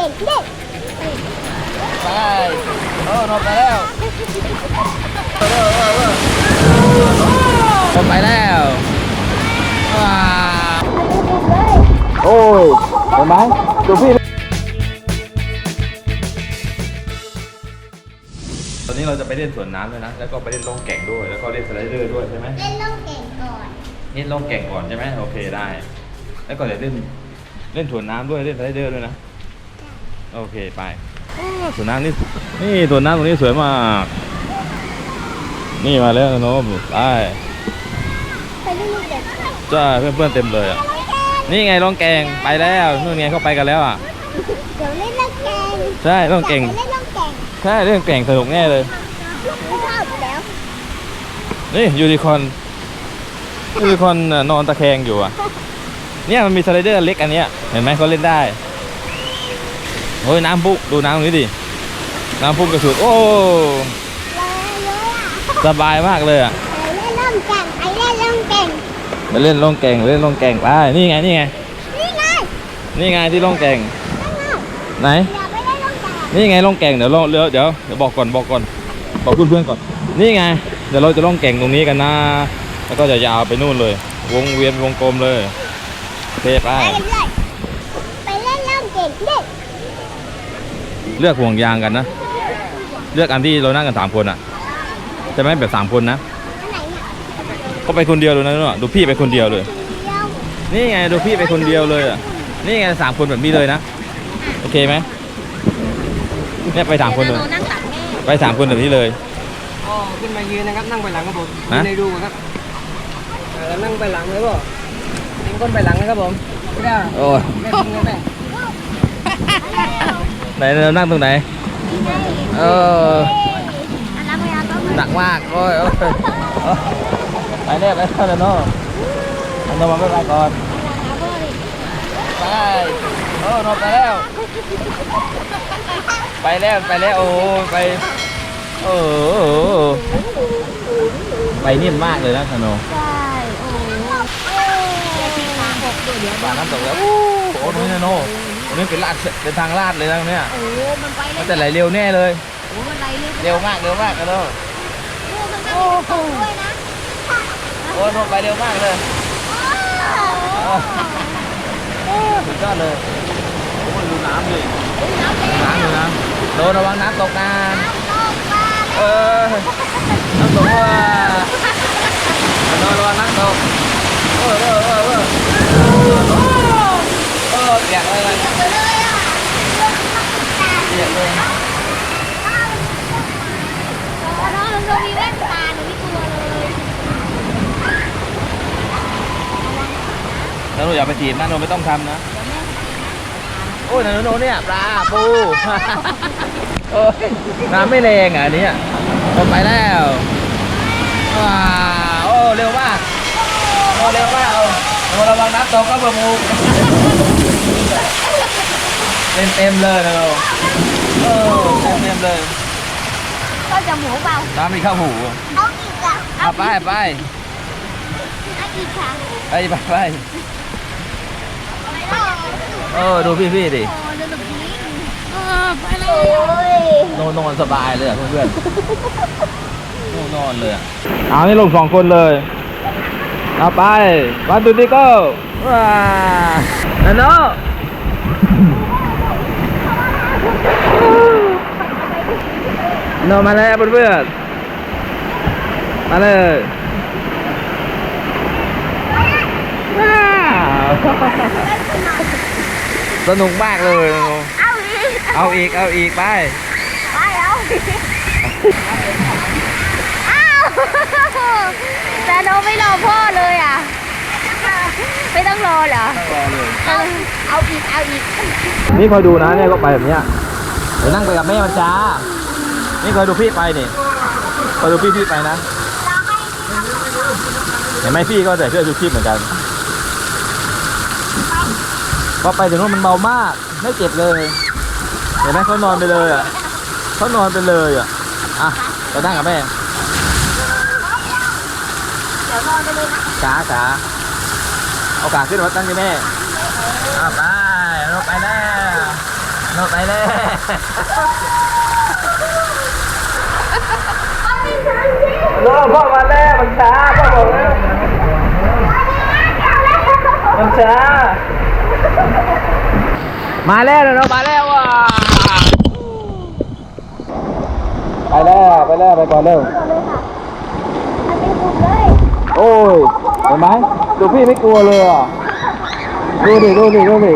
เด็กไปโอ้นกไปแล้วนกไปแล้วว้าวเลยโอ้ยเห็นไหมดูพี่ตอนนี้เราจะไปเล่นสวนน้ำด้วยนะ แล้วก็ไปเล่นล่องแก่งด้วย แล้วก็เล่นสไลเดอร์ด้วยใช่ไหมเล่นล่องเก่งก่อนเล่นล่องแก่งก่อนใช่ไหมโอเคได้ แล้วก็เดี๋ยวเล่นเล่นสวนน้ำด้วยเล่นสไลเดอร์ด้วยนะ โอเคไปสวนน้ำนี่นี่สวนน้ำตรงนี้สวยมาก นี่มาแล้วโน้มไปไปเล่นล่องเก่งจ้าเพื่อนๆเต็มเลยอะนี่ไงล่องแก่งไปแล้วนู่นไงเข้าไปกันแล้วอะเดี๋ยวเล่นล่องเก่งใช่ล่องแก่งเล่นล่องเก่งใช่เรื่องแก่งสนุกแน่เลยไม่ชอบแล้วนี่ยูนิคอร์นยูนิคอร์นน่ะนอนตะแคงอยู่อะเนี่ยมันมีสไลเดอร์เล็กอันเนี้ยเห็นไหมเขาเล่นได้ โอ้ยน้ำพุดูน้ำตรงนี้ดิ น้ำพุกระสุดโอ้สบายมากเลยอะไปเล่นล่องแก่งไปเล่นล่องแก่งไปเล่นล่องแก่งเล่นล่องแก่งไปนี่ไงนี่ไง นี่ไง นี่ไงที่ล่องแก่งไหน นี่ไงล่องแก่งเดี๋ยวลองเดี๋ยวเดี๋ยวเดี๋ยวบอกก่อนบอกก่อนบอกเพื่อนๆก่อน นี่ไง เดี๋ยวเราจะล่องแก่งตรงนี้กันนะ แล้วก็จะยาวไปนู่นเลย วงเวียนวงกลมเลยโอเคไปไปเล่นล่องเก่งเด็ก เลือกห่วงยางกันนะ เลือกอันที่เรานั่งกันสามคนอะใช่ไหมแบบสามคนนะอันไหนเนี่ยก็ไปคนเดียวเลยนะดูพี่ไปคนเดียวเลยเดียวนี่ไงดูพี่ไปคนเดียวเลยอะ นี่ไงสามคนแบบนี้เลยนะ โอเคไหมเนี่ยไปสามคนเลยนั่งตักแม่ไปสามคนแบบนี้เลยอ๋อขึ้นมายืนนะครับนั่งไปหลังครับผมฮะยืนในดูครับเออนั่งไปหลังเลยป่ะยิงก้นไปหลังนะครับผมไม่ได้โอ้ยแม่ทิ้งนะแม่ ไหนเรานั่งตรงไหน เอออันนั้นพยาก็หนักมากโอ้ยโอ้ยโอ้ยไปเนี่ยไปเท่านั้นเนาะอันนมาไม่ไปก่อนไปโอ้นกไปแล้ว ไปแล้วไปแล้วโอ้โหไปโอ้โหไปนิ่มมากเลยนะคาโนใช่โอ้โหที่ขาหกตัวเดียวป่าน้ำตกแล้วโอ้โหตรงนี้นะโน่ ตรงนี้เป็นลาดเป็นทางลาดเลยนะตรงเนี้ยโอ้มันไปเลมันยจะไหลเร็วแน่เลย โอ้มันไหลเลยเร็วมากเร็วมากคาโนโอ้โหด้วยนะโอ้ยนกไปเร็วมากเลยโอ้สุดยอดเลยโอ้ยดูน้ำดิน้ำแดงน้ำอยู่นะโดนระวังน้ำตกนะตกมาเออน้ำตกว่าโดนระวังน้ำตกเออเออเออเออเออเปียกเลยนะเลยอะ เปียกเลย น้องเรามีแว่นตาหนูไม่กลัวเลย แล้วหนูอย่าไปถีบนะหนูไม่ต้องทำนะ โอ้ยหนูหนูเนี่ยปลาปูโอ้ยน้ำไม่แรงอะอันเนี้ยลงไปแล้วว้าวโอ้เร็วมากโอ้เร็วมากเอาโอ้ระวังน้ำตกก็เบอร์มูเต็มเต็มๆเลยนะเราโอ้เต็มเต็มๆเลยก็จะหมูเปล่าน้ำมีข้าวหู เอาอีกอะเอาไปไปเอาอีกค่ะไปไปไปเออดูพี่พี่ๆดิโอ้เดินแบบนี้ไปเลยนอนนอนสบายเลยอะเพื่อนๆนอนนอนเลยอะเอานี่ลงสองคนเลยเอาไปวันตุติโก้ว้านันโนโนมาแล้วเพื่อนๆมาเลยว้าว สนุกมากเลยโนเอาอีก เอาอีก เอาอีก ไป ไปเอาอ้าวแต่น้องไม่รอพ่อเลยอะ ไม่ต้องรอเหรอรอเลยเอาเอาอีก เอาอีก นี่คอยดูนะเนี่ยก็ไปแบบเนี้ยเดี๋ยวนั่งไปกับแม่มันจ้า นี่คอยดูพี่ไปนี่คอยดูพี่พี่ไปนะเห็นไหมพี่ก็ใส่เสื้อชูชีพเหมือนกัน พอไปถึงนู้นมันเบามาก ไม่เจ็บเลย เห็นไหมเขานอนไปเลยอะเขานอนไปเลยอะอะไปนั่งกับแม่เดี๋ยวนอนไปเลยนะขาขาเอาขาขึ้นมาตั้งที่แม่เอาไปเราไปแล้วโนนไปแล้วโน่พ่อมาแล้วมันช้าพ่อบอกแล้วมันช้า มาแล้วเนาะมาแล้วว่ะไปแล้วไปแล้วไปก่อนเร็วโอ้ยเห็นไหมดูพี่ไม่กลัวเลยอะดูดิดูดิดูดิ